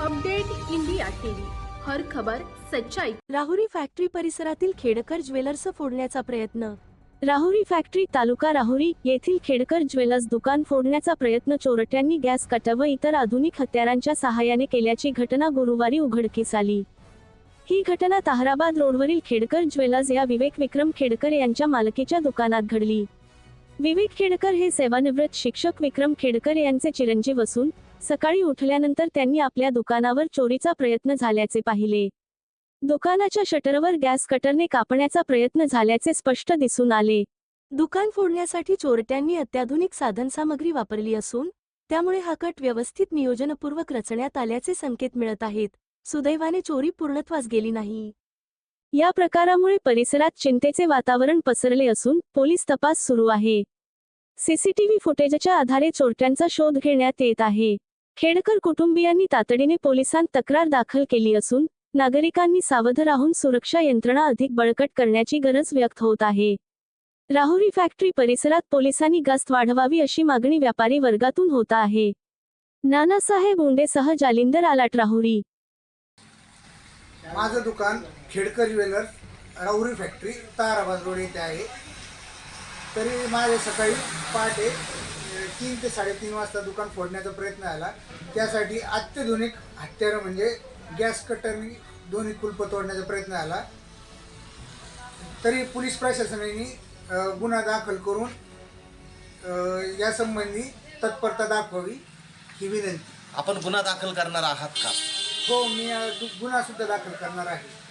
Update India TV. हर खबर सच्चाई. Rahuri factory परिसरातील खेडकर ज्वेलर्स फोडण्याचा प्रयत्न. राहुरी फॅक्टरी तालुका राहुरी येथील खेडकर ज्वेलर्स दुकान फोडण्याचा प्रयत्न चोरट्यांनी गॅस कटर व इतर आधुनिक हत्यारांच्या सहाय्याने केल्याची घटना गुरुवारी उघडकीस आली. ही घटना ताहराबाद रोडवरील खेडकर ज्वेलर्स या विवेक विक्रम खेडकर यांच्या मालकीच्या दुकानात घडली. विवेक खेडकर हे सेवानिवृत्त शिक्षक विक्रम खेडकर यांचे चिरंजीव असून सकाळी उठल्यानंतर त्यांनी आपल्या दुकानावर चोरीचा प्रयत्न झाल्याचे पाहिले. दुकानाच्या शटरवर गॅस कटरने कापण्याचा प्रयत्न झाल्याचे स्पष्ट दिसून आले. दुकान फोडण्यासाठी चोरट्यांनी अत्याधुनिक साधनसामग्री वापरली असून त्यामुळे हा कट व्यवस्थित नियोजनपूर्वक रचण्यात आल्याचे संकेत मिळत आहेत. सुदैवाने चोरी पूर्णत्वास गेली नाही. या प्रकारामुळे परिसरात चिंतेचे वातावरण पसरले असून पोलीस तपास सुरू आहे. सीसीटीव्ही फुटेजच्या आधारे चोरट्यांचा शोध घेण्यात येत आहे. खेडकर कुटुंबियांनी तातडीने पोलिसांत तक्रार दाखल केली असून नागरिकांनी सावध राहून सुरक्षा यंत्रणा अधिक बळकट करण्याची गरज व्यक्त होत आहे. राहुरी फॅक्टरी परिसरात पोलिसांनी गस्त वाढवावी अशी मागणी व्यापारी वर्गातून होत आहे. नानासाहेब उंडेसह जालिंदर आलाट राहुरी. माझं दुकान Khedkar jewellers Rahuri factory Tarabad road येथे आहे. तरी माझे सकाळी पहाटे तीन ते साडेतीन वाजता दुकान फोडण्याचा प्रयत्न आला. त्यासाठी अत्याधुनिक हत्यारं म्हणजे गॅस कटरनी दोन्ही कुलप तोडण्याचा प्रयत्न आला. तरी पोलीस प्रशासनाने गुन्हा दाखल करून यासंबंधी तत्परता दाखवावी ही विनंती. आपण गुन्हा दाखल करणार आहात का? हो मी अ, गु- गुन्हा सुद्धा दाखल करणार आहे.